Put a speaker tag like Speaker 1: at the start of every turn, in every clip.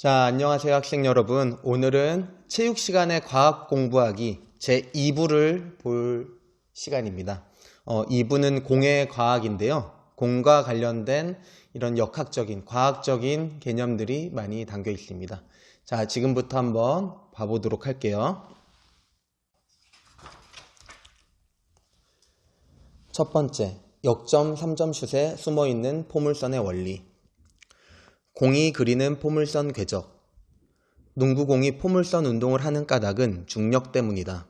Speaker 1: 자, 안녕하세요 학생 여러분. 오늘은 체육 시간에 과학 공부하기 제 2부를 볼 시간입니다. 어, 2부는 공의 과학인데요. 공과 관련된 이런 역학적인, 과학적인 개념들이 많이 담겨 있습니다. 자, 지금부터 한번 봐보도록 할게요. 첫 번째, 역점 3점 슛에 숨어 있는 포물선의 원리. 공이 그리는 포물선 궤적. 농구공이 포물선 운동을 하는 까닭은 중력 때문이다.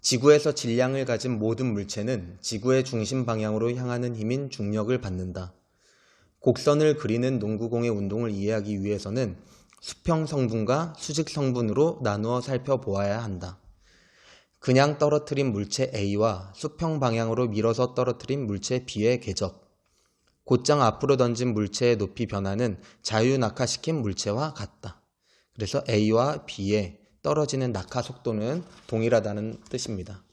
Speaker 1: 지구에서 질량을 가진 모든 물체는 지구의 중심 방향으로 향하는 힘인 중력을 받는다. 곡선을 그리는 농구공의 운동을 이해하기 위해서는 수평 성분과 수직 성분으로 나누어 살펴보아야 한다. 그냥 떨어뜨린 물체 A와 수평 방향으로 밀어서 떨어뜨린 물체 B의 궤적. 곧장 앞으로 던진 물체의 높이 변화는 자유 낙하시킨 물체와 같다. 그래서 A와 B의 떨어지는 낙하 속도는 동일하다는 뜻입니다.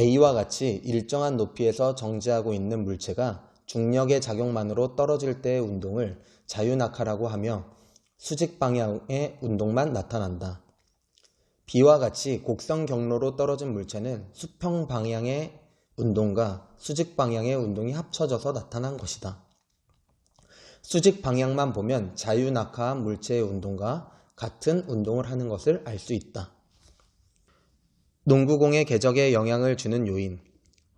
Speaker 1: A와 같이 일정한 높이에서 정지하고 있는 물체가 중력의 작용만으로 떨어질 때의 운동을 자유낙하라고 하며 수직 방향의 운동만 나타난다. B와 같이 곡선 경로로 떨어진 물체는 수평 방향의 운동과 수직 방향의 운동이 합쳐져서 나타난 것이다. 수직 방향만 보면 자유낙하한 물체의 운동과 같은 운동을 하는 것을 알 수 있다. 농구공의 궤적에 영향을 주는 요인.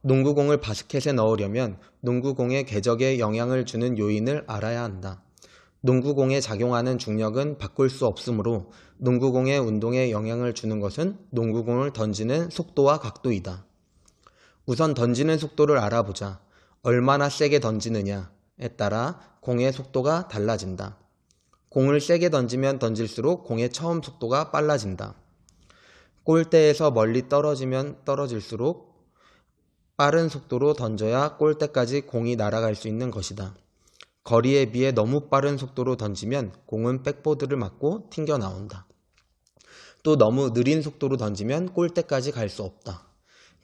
Speaker 1: 농구공을 바스켓에 넣으려면 농구공의 궤적에 영향을 주는 요인을 알아야 한다. 농구공에 작용하는 중력은 바꿀 수 없으므로 농구공의 운동에 영향을 주는 것은 농구공을 던지는 속도와 각도이다. 우선 던지는 속도를 알아보자. 얼마나 세게 던지느냐에 따라 공의 속도가 달라진다. 공을 세게 던지면 던질수록 공의 처음 속도가 빨라진다. 골대에서 멀리 떨어지면 떨어질수록 빠른 속도로 던져야 골대까지 공이 날아갈 수 있는 것이다. 거리에 비해 너무 빠른 속도로 던지면 공은 백보드를 맞고 튕겨 나온다. 또 너무 느린 속도로 던지면 골대까지 갈 수 없다.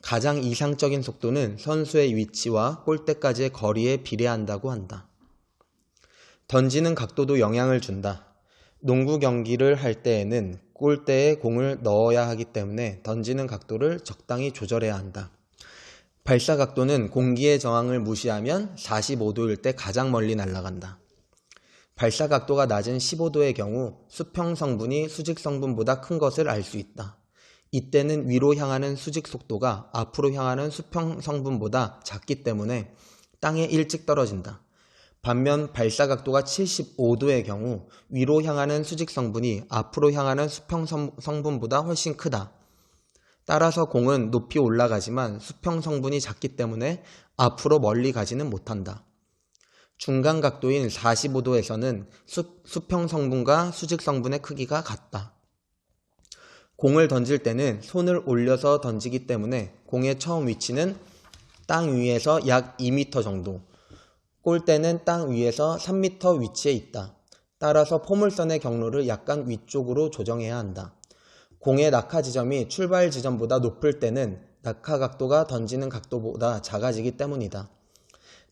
Speaker 1: 가장 이상적인 속도는 선수의 위치와 골대까지의 거리에 비례한다고 한다. 던지는 각도도 영향을 준다. 농구 경기를 할 때에는 골대에 공을 넣어야 하기 때문에 던지는 각도를 적당히 조절해야 한다. 발사 각도는 공기의 저항을 무시하면 45도일 때 가장 멀리 날아간다. 발사 각도가 낮은 15도의 경우 수평 성분이 수직 성분보다 큰 것을 알 수 있다. 이때는 위로 향하는 수직 속도가 앞으로 향하는 수평 성분보다 작기 때문에 땅에 일찍 떨어진다. 반면 발사 각도가 75도의 경우 위로 향하는 수직 성분이 앞으로 향하는 수평 성분보다 훨씬 크다. 따라서 공은 높이 올라가지만 수평 성분이 작기 때문에 앞으로 멀리 가지는 못한다. 중간 각도인 45도에서는 수, 수평 성분과 수직 성분의 크기가 같다. 공을 던질 때는 손을 올려서 던지기 때문에 공의 처음 위치는 땅 위에서 약 2m 정도, 골대는 땅 위에서 3m 위치에 있다. 따라서 포물선의 경로를 약간 위쪽으로 조정해야 한다. 공의 낙하 지점이 출발 지점보다 높을 때는 낙하 각도가 던지는 각도보다 작아지기 때문이다.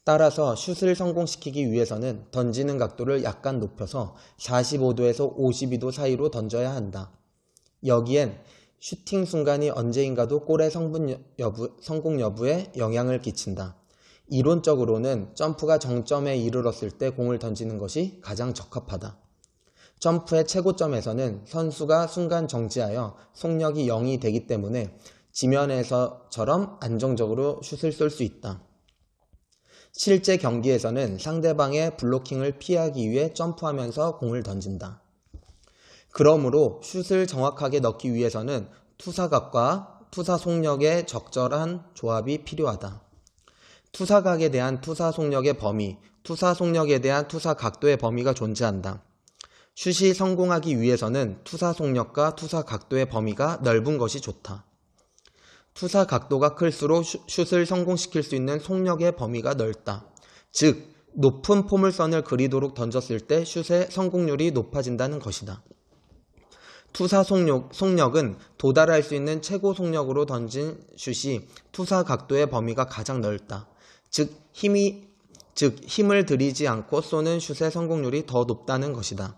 Speaker 1: 따라서 슛을 성공시키기 위해서는 던지는 각도를 약간 높여서 45도에서 52도 사이로 던져야 한다. 여기엔 슈팅 순간이 언제인가도 골의 성분 여부, 성공 여부에 영향을 끼친다. 이론적으로는 점프가 정점에 이르렀을 때 공을 던지는 것이 가장 적합하다. 점프의 최고점에서는 선수가 순간 정지하여 속력이 0이 되기 때문에 지면에서처럼 안정적으로 슛을 쏠 수 있다. 실제 경기에서는 상대방의 블로킹을 피하기 위해 점프하면서 공을 던진다. 그러므로 슛을 정확하게 넣기 위해서는 투사각과 투사 속력의 적절한 조합이 필요하다. 투사각에 대한 투사 속력의 범위, 투사 속력에 대한 투사 각도의 범위가 존재한다. 슛이 성공하기 위해서는 투사 속력과 투사 각도의 범위가 넓은 것이 좋다. 투사 각도가 클수록 슛을 성공시킬 수 있는 속력의 범위가 넓다. 즉, 높은 포물선을 그리도록 던졌을 때 슛의 성공률이 높아진다는 것이다. 투사 속력, 속력은 도달할 수 있는 최고 속력으로 던진 슛이 투사 각도의 범위가 가장 넓다. 즉 힘이 즉 힘을 들이지 않고 쏘는 슛의 성공률이 더 높다는 것이다.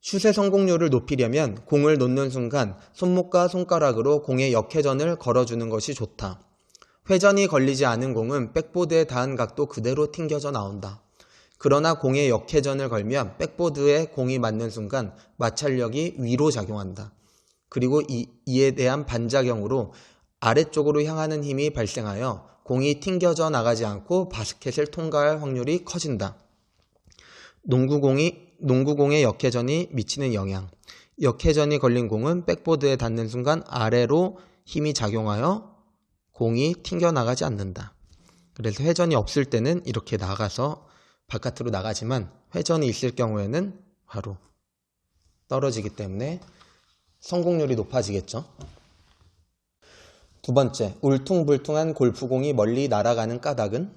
Speaker 1: 슛의 성공률을 높이려면 공을 놓는 순간 손목과 손가락으로 공의 역회전을 걸어주는 것이 좋다. 회전이 걸리지 않은 공은 백보드에 닿은 각도 그대로 튕겨져 나온다. 그러나 공의 역회전을 걸면 백보드에 공이 맞는 순간 마찰력이 위로 작용한다. 그리고 이, 이에 대한 반작용으로 아래쪽으로 향하는 힘이 발생하여 공이 튕겨져 나가지 않고 바스켓을 통과할 확률이 커진다. 농구공이 농구공의 역회전이 미치는 영향. 역회전이 걸린 공은 백보드에 닿는 순간 아래로 힘이 작용하여 공이 튕겨 나가지 않는다. 그래서 회전이 없을 때는 이렇게 나가서 바깥으로 나가지만 회전이 있을 경우에는 바로 떨어지기 때문에 성공률이 높아지겠죠. 두 번째, 울퉁불퉁한 골프공이 멀리 날아가는 까닭은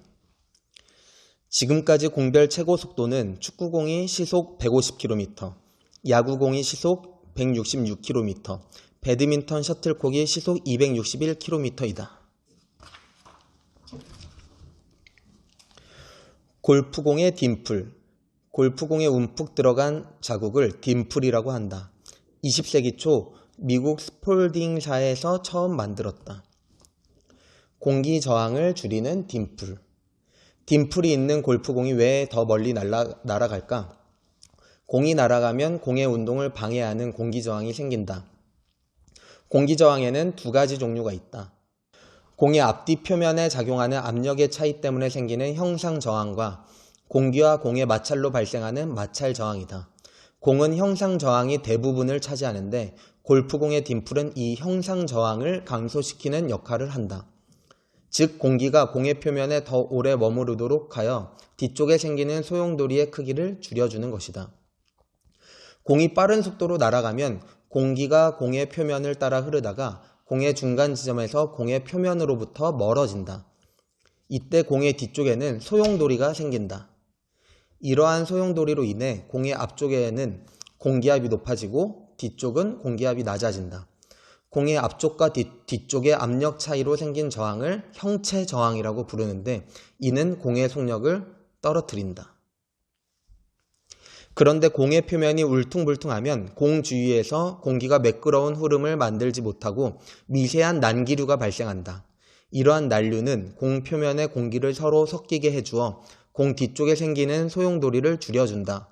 Speaker 1: 지금까지 공별 최고 속도는 축구공이 시속 150km, 야구공이 시속 166km, 배드민턴 셔틀콕이 시속 261km이다. 골프공의 딤플. 골프공에 움푹 들어간 자국을 딤플이라고 한다. 20세기 초 미국 스폴딩사에서 처음 만들었다. 공기 저항을 줄이는 딤플. 딤플이 있는 골프공이 왜 더 멀리 날아, 날아갈까? 공이 날아가면 공의 운동을 방해하는 공기 저항이 생긴다. 공기 저항에는 두 가지 종류가 있다. 공의 앞뒤 표면에 작용하는 압력의 차이 때문에 생기는 형상 저항과 공기와 공의 마찰로 발생하는 마찰 저항이다. 공은 형상 저항이 대부분을 차지하는데 골프공의 딤플은 이 형상 저항을 감소시키는 역할을 한다. 즉 공기가 공의 표면에 더 오래 머무르도록 하여 뒤쪽에 생기는 소용돌이의 크기를 줄여주는 것이다. 공이 빠른 속도로 날아가면 공기가 공의 표면을 따라 흐르다가 공의 중간 지점에서 공의 표면으로부터 멀어진다. 이때 공의 뒤쪽에는 소용돌이가 생긴다. 이러한 소용돌이로 인해 공의 앞쪽에는 공기압이 높아지고 뒤쪽은 공기압이 낮아진다. 공의 앞쪽과 뒤, 뒤쪽의 압력 차이로 생긴 저항을 형체 저항이라고 부르는데 이는 공의 속력을 떨어뜨린다. 그런데 공의 표면이 울퉁불퉁하면 공 주위에서 공기가 매끄러운 흐름을 만들지 못하고 미세한 난기류가 발생한다. 이러한 난류는 공 표면의 공기를 서로 섞이게 해주어 공 뒤쪽에 생기는 소용돌이를 줄여준다.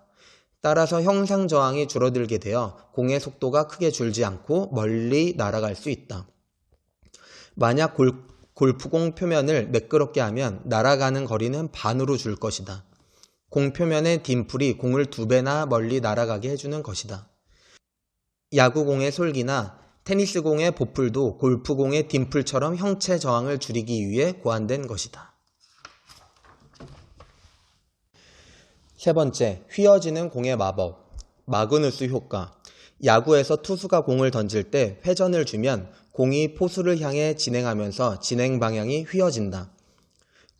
Speaker 1: 따라서 형상 저항이 줄어들게 되어 공의 속도가 크게 줄지 않고 멀리 날아갈 수 있다. 만약 골, 골프공 표면을 매끄럽게 하면 날아가는 거리는 반으로 줄 것이다. 공 표면의 딤플이 공을 두 배나 멀리 날아가게 해주는 것이다. 야구공의 솔기나 테니스공의 보풀도 골프공의 딤플처럼 형체 저항을 줄이기 위해 고안된 것이다. 세 번째, 휘어지는 공의 마법. 마그누스 효과. 야구에서 투수가 공을 던질 때 회전을 주면 공이 포수를 향해 진행하면서 진행 방향이 휘어진다.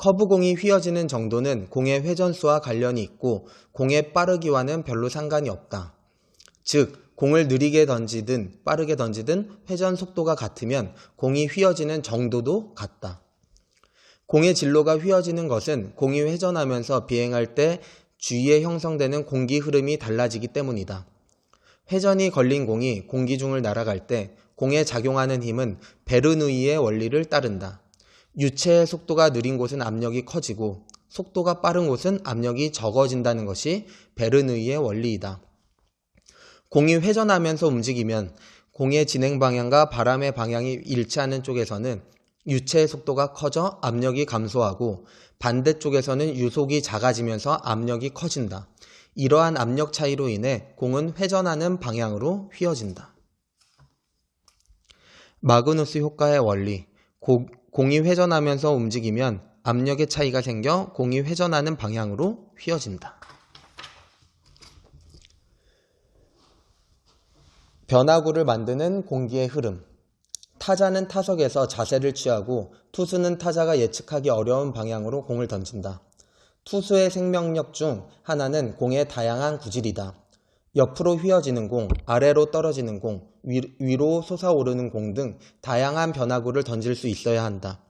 Speaker 1: 커브공이 휘어지는 정도는 공의 회전수와 관련이 있고 공의 빠르기와는 별로 상관이 없다. 즉, 공을 느리게 던지든 빠르게 던지든 회전 속도가 같으면 공이 휘어지는 정도도 같다. 공의 진로가 휘어지는 것은 공이 회전하면서 비행할 때 주위에 형성되는 공기 흐름이 달라지기 때문이다. 회전이 걸린 공이 공기 중을 날아갈 때 공에 작용하는 힘은 베르누이의 원리를 따른다. 유체의 속도가 느린 곳은 압력이 커지고 속도가 빠른 곳은 압력이 적어진다는 것이 베르누이의 원리이다. 공이 회전하면서 움직이면 공의 진행 방향과 바람의 방향이 일치하는 쪽에서는 유체의 속도가 커져 압력이 감소하고 반대쪽에서는 유속이 작아지면서 압력이 커진다. 이러한 압력 차이로 인해 공은 회전하는 방향으로 휘어진다. 마그누스 효과의 원리. 고, 공이 회전하면서 움직이면 압력의 차이가 생겨 공이 회전하는 방향으로 휘어진다. 변화구를 만드는 공기의 흐름. 타자는 타석에서 자세를 취하고 투수는 타자가 예측하기 어려운 방향으로 공을 던진다. 투수의 생명력 중 하나는 공의 다양한 구질이다. 옆으로 휘어지는 공, 아래로 떨어지는 공, 위, 로 솟아오르는 공 등 다양한 변화구를 던질 수 있어야 한다.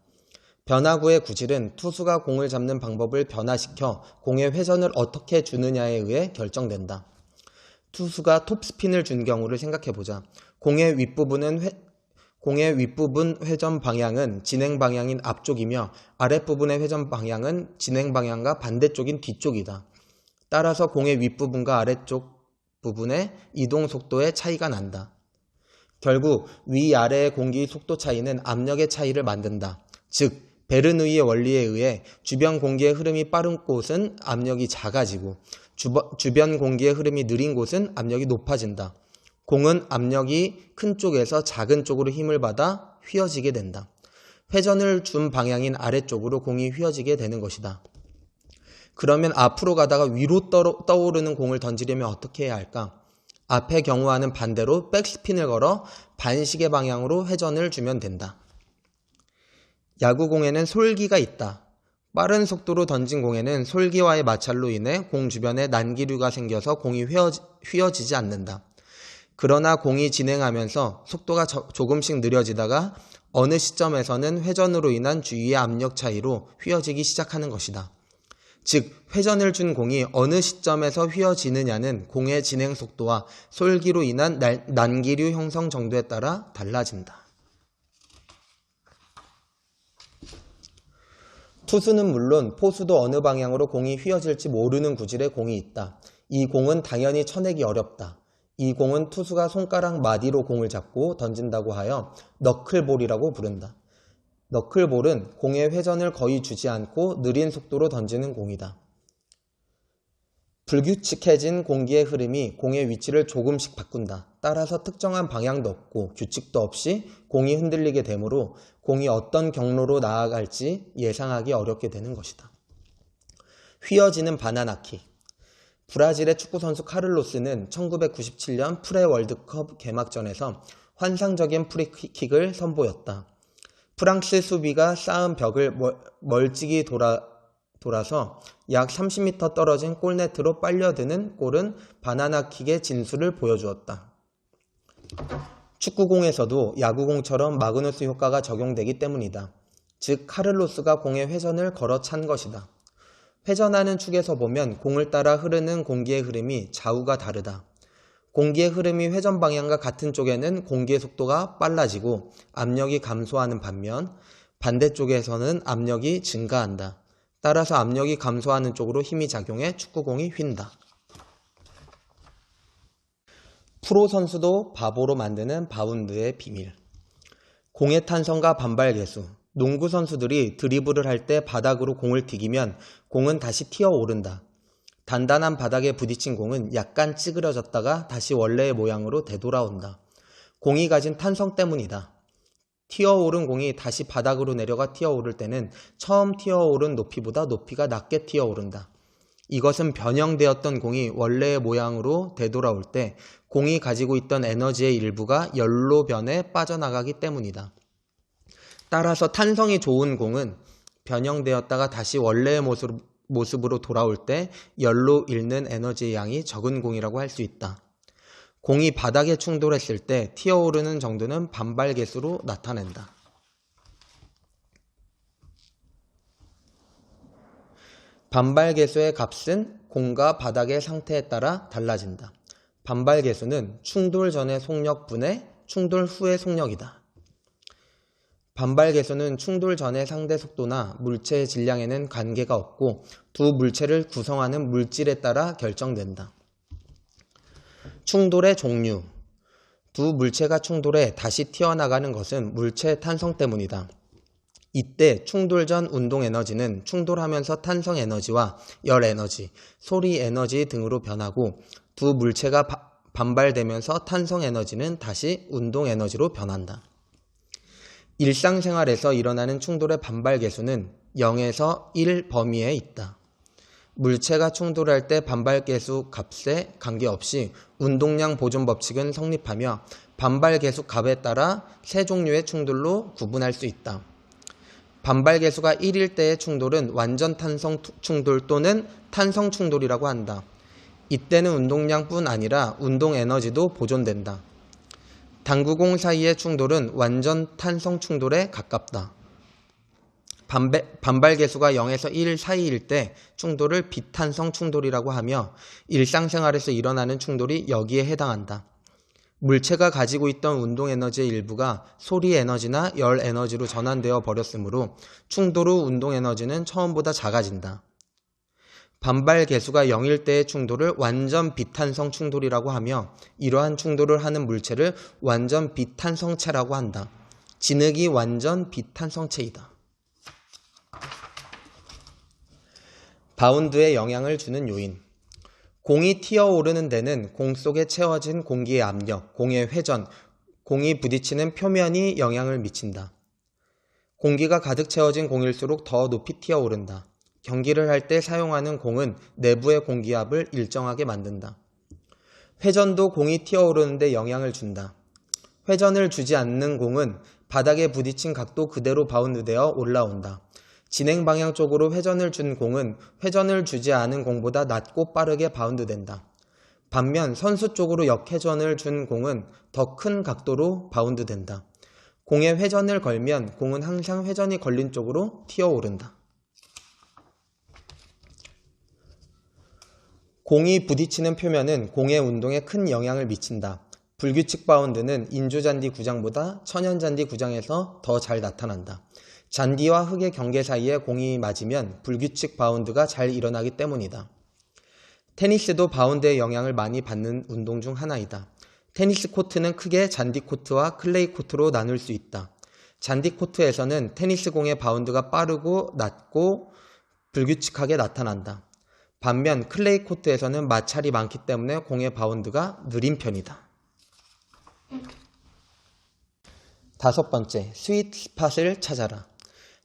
Speaker 1: 변화구의 구질은 투수가 공을 잡는 방법을 변화시켜 공의 회전을 어떻게 주느냐에 의해 결정된다. 투수가 톱스핀을 준 경우를 생각해 보자. 공의 윗부분은 회, 공의 윗부분 회전 방향은 진행 방향인 앞쪽이며 아랫부분의 회전 방향은 진행 방향과 반대쪽인 뒤쪽이다. 따라서 공의 윗부분과 아래쪽 부분의 이동 속도의 차이가 난다. 결국 위아래의 공기 속도 차이는 압력의 차이를 만든다. 즉, 베르누이의 원리에 의해 주변 공기의 흐름이 빠른 곳은 압력이 작아지고 주변 공기의 흐름이 느린 곳은 압력이 높아진다. 공은 압력이 큰 쪽에서 작은 쪽으로 힘을 받아 휘어지게 된다. 회전을 준 방향인 아래쪽으로 공이 휘어지게 되는 것이다. 그러면 앞으로 가다가 위로 떠- 떠오르는 공을 던지려면 어떻게 해야 할까? 앞의 경우와는 반대로 백스핀을 걸어 반시계 방향으로 회전을 주면 된다. 야구공에는 솔기가 있다. 빠른 속도로 던진 공에는 솔기와의 마찰로 인해 공 주변에 난기류가 생겨서 공이 휘어지, 휘어지지 않는다. 그러나 공이 진행하면서 속도가 저- 조금씩 느려지다가 어느 시점에서는 회전으로 인한 주위의 압력 차이로 휘어지기 시작하는 것이다. 즉, 회전을 준 공이 어느 시점에서 휘어지느냐는 공의 진행 속도와 솔기로 인한 날- 난기류 형성 정도에 따라 달라진다. 투수는 물론 포수도 어느 방향으로 공이 휘어질지 모르는 구질의 공이 있다. 이 공은 당연히 쳐내기 어렵다. 이 공은 투수가 손가락 마디로 공을 잡고 던진다고 하여 너클볼이라고 부른다. 너클볼은 공의 회전을 거의 주지 않고 느린 속도로 던지는 공이다. 불규칙해진 공기의 흐름이 공의 위치를 조금씩 바꾼다. 따라서 특정한 방향도 없고 규칙도 없이 공이 흔들리게 되므로 공이 어떤 경로로 나아갈지 예상하기 어렵게 되는 것이다. 휘어지는 바나나킥. 브라질의 축구선수 카를로스는 1997년 프레 월드컵 개막전에서 환상적인 프리킥을 선보였다. 프랑스 수비가 쌓은 벽을 멀- 멀찍이 돌아, 돌아서 약 30m 떨어진 골네트로 빨려드는 골은 바나나킥의 진수를 보여주었다. 축구공에서도 야구공처럼 마그누스 효과가 적용되기 때문이다. 즉 카를로스가 공의 회전을 걸어 찬 것이다. 회전하는 축에서 보면 공을 따라 흐르는 공기의 흐름이 좌우가 다르다. 공기의 흐름이 회전 방향과 같은 쪽에는 공기의 속도가 빨라지고 압력이 감소하는 반면 반대쪽에서는 압력이 증가한다. 따라서 압력이 감소하는 쪽으로 힘이 작용해 축구공이 휜다. 프로 선수도 바보로 만드는 바운드의 비밀. 공의 탄성과 반발 계수. 농구 선수들이 드리블을 할 때 바닥으로 공을 튀기면 공은 다시 튀어 오른다. 단단한 바닥에 부딪힌 공은 약간 찌그러졌다가 다시 원래의 모양으로 되돌아온다. 공이 가진 탄성 때문이다. 튀어오른 공이 다시 바닥으로 내려가 튀어오를 때는 처음 튀어오른 높이보다 높이가 낮게 튀어오른다. 이것은 변형되었던 공이 원래의 모양으로 되돌아올 때 공이 가지고 있던 에너지의 일부가 열로 변해 빠져나가기 때문이다. 따라서 탄성이 좋은 공은 변형되었다가 다시 원래의 모습, 모습으로 돌아올 때 열로 잃는 에너지의 양이 적은 공이라고 할 수 있다. 공이 바닥에 충돌했을 때 튀어오르는 정도는 반발 계수로 나타낸다. 반발 계수의 값은 공과 바닥의 상태에 따라 달라진다. 반발 계수는 충돌 전의 속력분의 충돌 후의 속력이다. 반발 계수는 충돌 전의 상대 속도나 물체의 질량에는 관계가 없고 두 물체를 구성하는 물질에 따라 결정된다. 충돌의 종류. 두 물체가 충돌해 다시 튀어나가는 것은 물체의 탄성 때문이다. 이때 충돌 전 운동 에너지는 충돌하면서 탄성 에너지와 열 에너지, 소리 에너지 등으로 변하고 두 물체가 바- 반발되면서 탄성 에너지는 다시 운동 에너지로 변한다. 일상생활에서 일어나는 충돌의 반발 계수는 0에서 1 범위에 있다. 물체가 충돌할 때 반발 계수 값에 관계없이 운동량 보존 법칙은 성립하며 반발 계수 값에 따라 세 종류의 충돌로 구분할 수 있다. 반발 계수가 1일 때의 충돌은 완전 탄성 투- 충돌 또는 탄성 충돌이라고 한다. 이때는 운동량뿐 아니라 운동 에너지도 보존된다. 당구공 사이의 충돌은 완전 탄성 충돌에 가깝다. 반발 계수가 0에서 1 사이일 때 충돌을 비탄성 충돌이라고 하며 일상생활에서 일어나는 충돌이 여기에 해당한다. 물체가 가지고 있던 운동 에너지의 일부가 소리 에너지나 열 에너지로 전환되어 버렸으므로 충돌 후 운동 에너지는 처음보다 작아진다. 반발 계수가 0일 때의 충돌을 완전 비탄성 충돌이라고 하며 이러한 충돌을 하는 물체를 완전 비탄성체라고 한다. 진흙이 완전 비탄성체이다. 바운드에 영향을 주는 요인. 공이 튀어오르는 데는 공 속에 채워진 공기의 압력, 공의 회전, 공이 부딪히는 표면이 영향을 미친다. 공기가 가득 채워진 공일수록 더 높이 튀어오른다. 경기를 할 때 사용하는 공은 내부의 공기압을 일정하게 만든다. 회전도 공이 튀어오르는데 영향을 준다. 회전을 주지 않는 공은 바닥에 부딪힌 각도 그대로 바운드되어 올라온다. 진행 방향 쪽으로 회전을 준 공은 회전을 주지 않은 공보다 낮고 빠르게 바운드된다. 반면 선수 쪽으로 역회전을 준 공은 더 큰 각도로 바운드된다. 공에 회전을 걸면 공은 항상 회전이 걸린 쪽으로 튀어오른다. 공이 부딪히는 표면은 공의 운동에 큰 영향을 미친다. 불규칙 바운드는 인조잔디 구장보다 천연잔디 구장에서 더 잘 나타난다. 잔디와 흙의 경계 사이에 공이 맞으면 불규칙 바운드가 잘 일어나기 때문이다. 테니스도 바운드의 영향을 많이 받는 운동 중 하나이다. 테니스 코트는 크게 잔디 코트와 클레이 코트로 나눌 수 있다. 잔디 코트에서는 테니스 공의 바운드가 빠르고 낮고 불규칙하게 나타난다. 반면 클레이 코트에서는 마찰이 많기 때문에 공의 바운드가 느린 편이다. 다섯 번째, 스윗 스팟을 찾아라.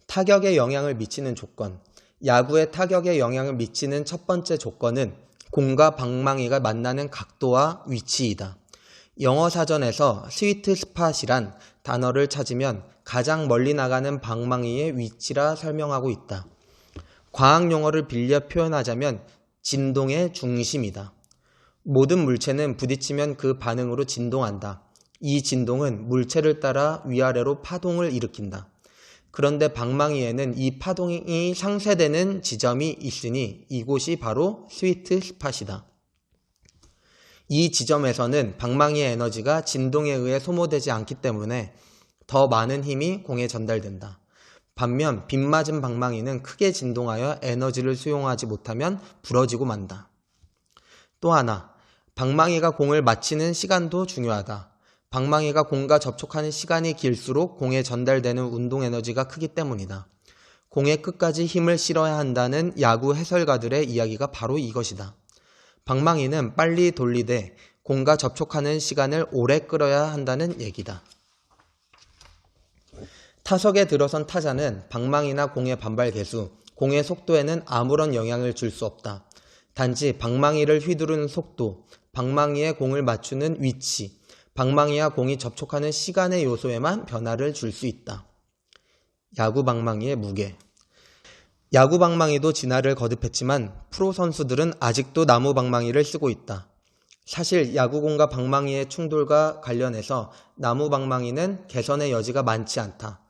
Speaker 1: 타격에 영향을 미치는 조건. 야구에 타격에 영향을 미치는 첫 번째 조건은 공과 방망이가 만나는 각도와 위치이다. 영어 사전에서 스위트 스팟이란 단어를 찾으면 가장 멀리 나가는 방망이의 위치라 설명하고 있다. 과학 용어를 빌려 표현하자면 진동의 중심이다. 모든 물체는 부딪히면 그 반응으로 진동한다. 이 진동은 물체를 따라 위아래로 파동을 일으킨다. 그런데 방망이에는 이 파동이 상쇄되는 지점이 있으니 이곳이 바로 스위트 스팟이다. 이 지점에서는 방망이의 에너지가 진동에 의해 소모되지 않기 때문에 더 많은 힘이 공에 전달된다. 반면 빗맞은 방망이는 크게 진동하여 에너지를 수용하지 못하면 부러지고 만다. 또 하나, 방망이가 공을 맞히는 시간도 중요하다. 방망이가 공과 접촉하는 시간이 길수록 공에 전달되는 운동 에너지가 크기 때문이다. 공의 끝까지 힘을 실어야 한다는 야구 해설가들의 이야기가 바로 이것이다. 방망이는 빨리 돌리되 공과 접촉하는 시간을 오래 끌어야 한다는 얘기다. 타석에 들어선 타자는 방망이나 공의 반발 개수, 공의 속도에는 아무런 영향을 줄 수 없다. 단지 방망이를 휘두르는 속도, 방망이에 공을 맞추는 위치, 방망이와 공이 접촉하는 시간의 요소에만 변화를 줄 수 있다. 야구 방망이의 무게. 야구 방망이도 진화를 거듭했지만 프로 선수들은 아직도 나무 방망이를 쓰고 있다. 사실 야구공과 방망이의 충돌과 관련해서 나무 방망이는 개선의 여지가 많지 않다.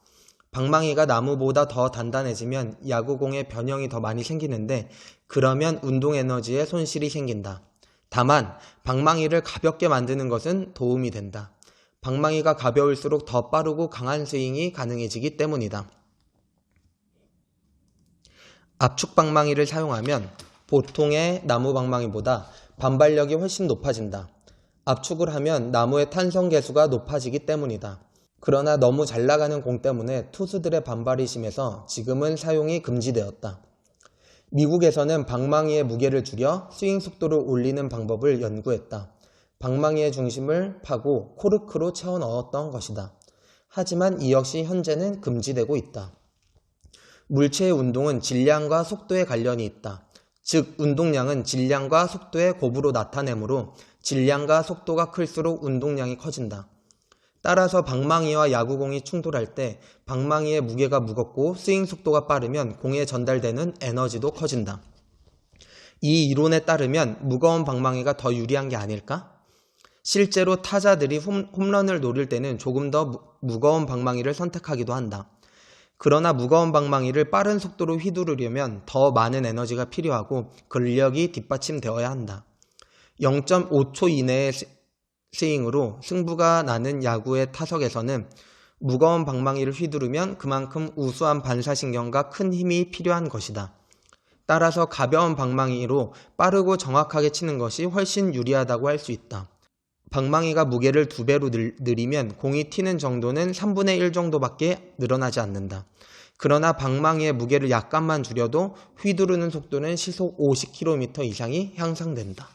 Speaker 1: 방망이가 나무보다 더 단단해지면 야구공의 변형이 더 많이 생기는데 그러면 운동 에너지에 손실이 생긴다. 다만 방망이를 가볍게 만드는 것은 도움이 된다. 방망이가 가벼울수록 더 빠르고 강한 스윙이 가능해지기 때문이다. 압축 방망이를 사용하면 보통의 나무 방망이보다 반발력이 훨씬 높아진다. 압축을 하면 나무의 탄성 계수가 높아지기 때문이다. 그러나 너무 잘 나가는 공 때문에 투수들의 반발이 심해서 지금은 사용이 금지되었다. 미국에서는 방망이의 무게를 줄여 스윙 속도를 올리는 방법을 연구했다. 방망이의 중심을 파고 코르크로 채워 넣었던 것이다. 하지만 이 역시 현재는 금지되고 있다. 물체의 운동은 질량과 속도에 관련이 있다. 즉, 운동량은 질량과 속도의 곱으로 나타내므로 질량과 속도가 클수록 운동량이 커진다. 따라서 방망이와 야구공이 충돌할 때 방망이의 무게가 무겁고 스윙 속도가 빠르면 공에 전달되는 에너지도 커진다. 이 이론에 따르면 무거운 방망이가 더 유리한 게 아닐까? 실제로 타자들이 홈, 홈런을 노릴 때는 조금 더 무, 무거운 방망이를 선택하기도 한다. 그러나 무거운 방망이를 빠른 속도로 휘두르려면 더 많은 에너지가 필요하고 근력이 뒷받침되어야 한다. 0.5초 이내의 스- 스윙으로 승부가 나는 야구의 타석에서는 무거운 방망이를 휘두르면 그만큼 우수한 반사신경과 큰 힘이 필요한 것이다. 따라서 가벼운 방망이로 빠르고 정확하게 치는 것이 훨씬 유리하다고 할 수 있다. 방망이가 무게를 두 배로 늘, 느리면 공이 튀는 정도는 3분의 1 정도밖에 늘어나지 않는다. 그러나 방망이의 무게를 약간만 줄여도 휘두르는 속도는 시속 50km 이상이 향상된다.